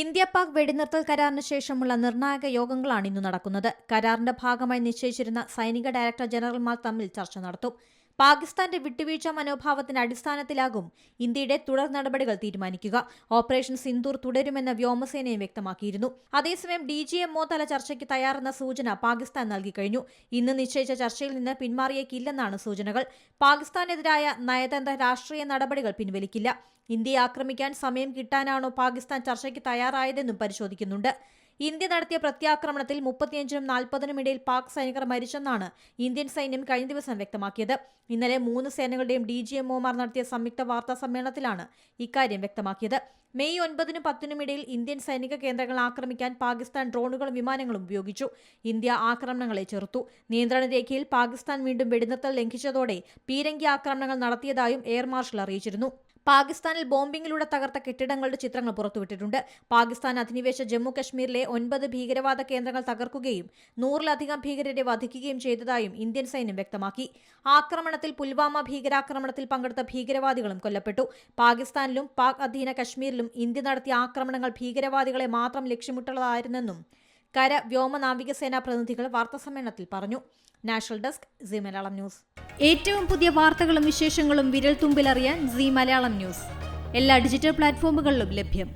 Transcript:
India Pak വെടിനിർത്തൽ കരാറിന് ശേഷമുള്ള നിർണായക യോഗങ്ങളാണ് ഇന്ന് നടക്കുന്നത്. കരാറിന്റെ ഭാഗമായി നിശ്ചയിച്ചിരുന്ന സൈനിക ഡയറക്ടർ ജനറൽമാർ തമ്മിൽ ചർച്ച നടത്തും. പാകിസ്ഥാന്റെ വിട്ടുവീഴ്ച മനോഭാവത്തിന്റെ അടിസ്ഥാനത്തിലാകും ഇന്ത്യയുടെ തുടർ നടപടികൾ തീരുമാനിക്കുക. ഓപ്പറേഷൻ സിന്ദൂർ തുടരുമെന്ന് വ്യോമസേനയും വ്യക്തമാക്കിയിരുന്നു. അതേസമയം ഡി ജി എംഒ തല ചർച്ചയ്ക്ക് തയ്യാറെന്ന സൂചന പാകിസ്ഥാൻ നൽകിക്കഴിഞ്ഞു ഇന്ന് നിശ്ചയിച്ച ചർച്ചയിൽ നിന്ന് പിന്മാറിയേക്കില്ലെന്നാണ് സൂചനകൾ. പാകിസ്ഥാനെതിരായ നയതന്ത്ര രാഷ്ട്രീയ നടപടികൾ പിൻവലിക്കില്ല. ഇന്ത്യയെ ആക്രമിക്കാൻ സമയം കിട്ടാനാണോ പാകിസ്ഥാൻ ചർച്ചയ്ക്ക് തയ്യാറായതെന്നും പരിശോധിക്കുന്നുണ്ട്. ഇന്ത്യ നടത്തിയ പ്രത്യാക്രമണത്തിൽ മുപ്പത്തിയഞ്ചിനും നാൽപ്പതിനും ഇടയിൽ പാക് സൈനികർ മരിച്ചെന്നാണ് ഇന്ത്യൻ സൈന്യം കഴിഞ്ഞ ദിവസം വ്യക്തമാക്കിയത്. ഇന്നലെ മൂന്ന് സേനകളുടെയും ഡി നടത്തിയ സംയുക്ത വാർത്താ സമ്മേളനത്തിലാണ് ഇക്കാര്യം വ്യക്തമാക്കിയത്. മെയ് ഒൻപതിനും പത്തിനും ഇടയിൽ ഇന്ത്യൻ സൈനിക കേന്ദ്രങ്ങൾ ആക്രമിക്കാൻ പാകിസ്ഥാൻ ഡ്രോണുകളും വിമാനങ്ങളും ഉപയോഗിച്ചു. ഇന്ത്യ ആക്രമണങ്ങളെ ചെറുത്തു. നിയന്ത്രണ രേഖയിൽ പാകിസ്ഥാൻ വീണ്ടും വെടിനിർത്തൽ ലംഘിച്ചതോടെ പീരങ്കി ആക്രമണങ്ങൾ നടത്തിയതായും എയർ മാർഷൽ അറിയിച്ചിരുന്നു. പാകിസ്ഥാനിൽ ബോംബിംഗിലൂടെ തകർത്ത കെട്ടിടങ്ങളുടെ ചിത്രങ്ങൾ പുറത്തുവിട്ടിട്ടുണ്ട്. പാകിസ്ഥാൻ അധിനിവേശ ജമ്മു കശ്മീരിലെ ഒൻപത് ഭീകരവാദ കേന്ദ്രങ്ങൾ തകർക്കുകയും നൂറിലധികം ഭീകരരെ വധിക്കുകയും ചെയ്തതായും ഇന്ത്യൻ സൈന്യം വ്യക്തമാക്കി. ആക്രമണത്തിൽ പുൽവാമ ഭീകരാക്രമണത്തിൽ പങ്കെടുത്ത ഭീകരവാദികളും കൊല്ലപ്പെട്ടു. പാകിസ്ഥാനിലും പാക് അധീന കശ്മീരിലും ഇന്ത്യ നടത്തിയ ആക്രമണങ്ങൾ ഭീകരവാദികളെ മാത്രം ലക്ഷ്യമിട്ടുള്ളതായിരുന്നെന്നും കര വ്യോമ നാവികസേനാ പ്രതിനിധികൾ വാർത്താസമ്മേളനത്തിൽ പറഞ്ഞു. National desk C Malayalam news. ഏറ്റവും പുതിയ വാർത്തകളും വിശേഷങ്ങളും വിരൽ തുമ്പിലറിയാൻ സി മലയാളം ന്യൂസ്. എല്ലാ ഡിജിറ്റൽ പ്ലാറ്റ്ഫോമുകളിലും ലഭ്യം.